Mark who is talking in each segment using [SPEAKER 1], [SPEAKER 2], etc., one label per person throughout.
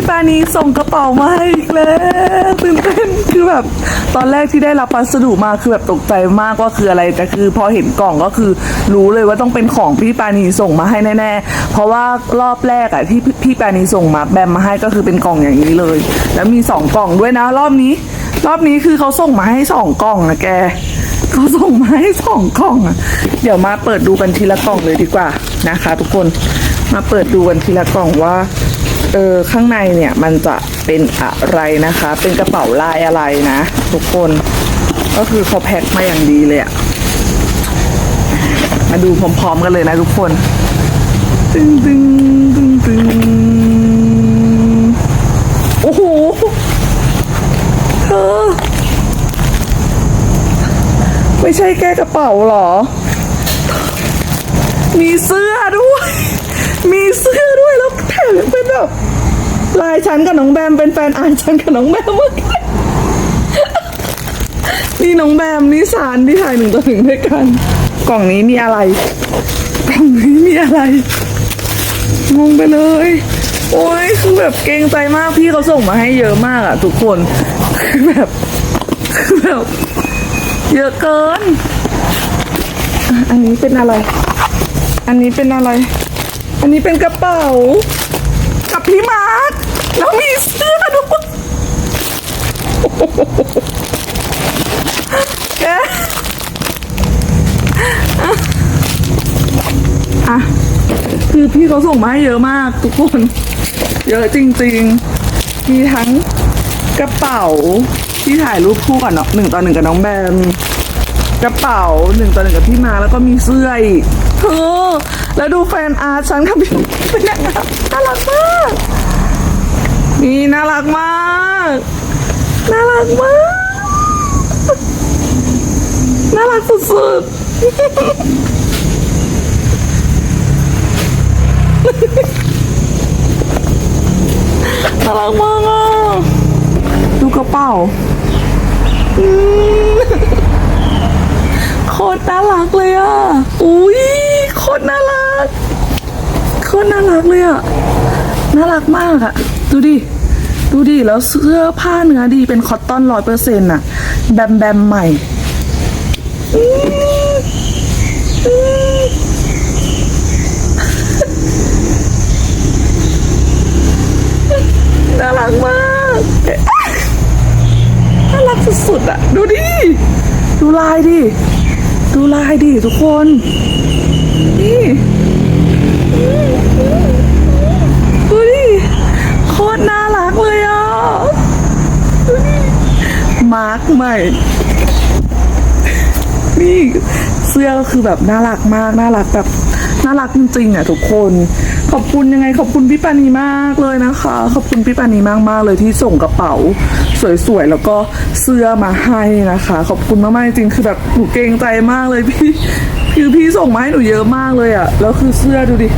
[SPEAKER 1] พี่ปานีส่งกระเป๋ามาให้อีกแล้วตื่นเต้นคือแบบ ตอนแรกที่ได้รับพัสดุมาคือแบบตกใจมากว่าคืออะไร แต่คือพอเห็นกล่องก็คือรู้เลยว่าต้องเป็นของพี่ปานีส่งมาให้แน่ๆ เพราะว่ารอบแรกอะที่พี่ปานีส่งมาแบมมาให้ก็คือเป็นกล่องอย่างนี้เลย แล้วมีสองกล่องด้วยนะ รอบนี้ รอบนี้คือเขาส่งมาให้สองกล่องนะแกเขาส่งมาให้สองกล่องอะเดี๋ยวมาเปิดดูกันทีละกล่องเลยดีกว่านะคะ ทุกคนมาเปิดดูกันทีละกล่องว่า เออข้างในเนี่ยมันจะเป็นอะไรนะคะ เป็นกระเป๋าลายอะไรนะ ทุกคนก็คือเขาแพ็คมาอย่างดีเลยอะมาดูพร้อมๆกันเลยนะทุกคน ตึงตึงตึงตึงโอ้โหเธอไม่ใช่แก้กระเป๋าหรอ มีเสื้อด้วย มีเสื้อ เป็นแบบลายฉันกับน้องแบมเป็นแฟนอ่านฉันกับน้องแบมเมื่อกี้นี่น้องแบมนี่สารที่ถ่ายหนึ่งต่อหนึ่งด้วยกัน กล่องนี้มีอะไร กล่องนี้มีอะไรงงไปเลย โอ้ยคือแบบเกรงใจมากพี่เขาส่งมาให้เยอะมากอะทุกคนคือแบบคือแบบเยอะเกิน อันนี้เป็นอะไร อันนี้เป็นอะไร อันนี้เป็นกระเป๋า กับพี่มาร์คแล้วมีเสื้อด้วยโอ้โหแกอะอะคือพี่เขาส่งมาให้เยอะมากทุกคน เยอะจริง ๆ มีทั้งกระเป๋าที่ถ่ายรูปคู่กับน้องหนึ่งต่อหนึ่งกับน้องแบมกระเป๋าหนึ่งต่อหนึ่งกับพี่มาแล้วก็มีเสื้ออีกเธอ แล้วดูแฟนอาร์ตฉันกับพี่เป็นยังไงน่ารักมาก นี่น่ารักมาก น่ารักมาก น่ารักสุดๆ น่ารักมากอะดูกระเป๋าโคตรน่ารักเลยอะ อุ้ยโคตรน่ารัก คตรน่ารักเลยอะ น่ารักมากอะ ดูดิ ดูดิ แล้วเสื้อผ้าเนื้อดีเป็นคอตตอนร้อยเปอร์เซ็นต์อะ แบมแบมใหม่น่ารักมาก น่ารักสุดๆอะ ดูดิ ดูลายดิ ดูลายดิทุกคน นี่ ดูดิโคตรน่ารักเลยอะมาร์กใหม่ นี่เสื้อก็คือแบบน่ารักมาก น่ารักแบบน่ารักจริงๆอะทุกคน ขอบคุณยังไงขอบคุณพี่ปานีมากเลยนะคะ ขอบคุณพี่ปานีมากมากเลยที่ส่งกระเป๋า สวยๆแล้วก็เสื้อมาให้นะคะ ขอบคุณมากๆจริงคือแบบหนูเกรงใจมากเลยพี่คือพี่ส่งมาให้หนูเยอะมากเลยอะแล้วคือเสื้อดูดิ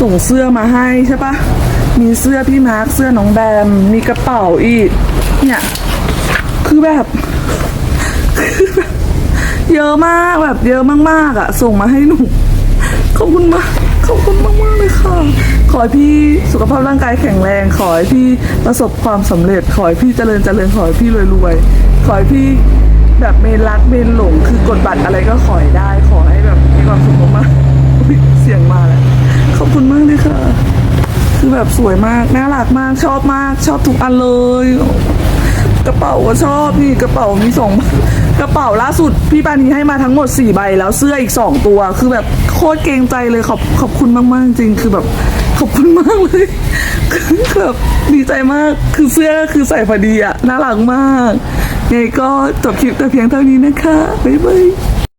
[SPEAKER 1] ส่งเสื้อมาให้ใช่ปะมีเสื้อพี่มาร์คเสื้อน้องแบมมีกระเป๋าอีก เนี่ยคือแบบเยอะมากแบบเยอะมากๆอะ ส่งมาให้หนูขอบคุณมากขอบคุณ อให้พี่สุขภาพร่างกายแข็งแรง ขอให้พี่ประสบความสำเร็จ ขอให้พี่เจริญเจริญขอให้พี่รวยรวยขอให้พี่แบบเมนรักเมนหลงคือกดบัตรอะไรก็ขอให้ได้ ขอให้แบบมีความสุขมากๆเสียงมาแล้วขอบคุณมากเลยค่ะ คือแบบสวยมากน่ารักมากชอบมาก ชอบทุกอันเลย กระเป๋าก็ชอบนี่กระเป๋ามีสองกระเป๋าล่าสุดพี่ปานีให้มาทั้งหมด4ใบแล้วเสื้ออีก 2 ตัว คือแบบโคตรเกรงใจเลยขอบขอบคุณมาก ๆ จริงคือแบบ ขอบคุณมากเลยคือแบบดีใจมากคือเสื้อคือใส่พอดีอะน่ารักมากไงก็จบคลิปแต่เพียงเท่านี้นะคะ บ๊ายบาย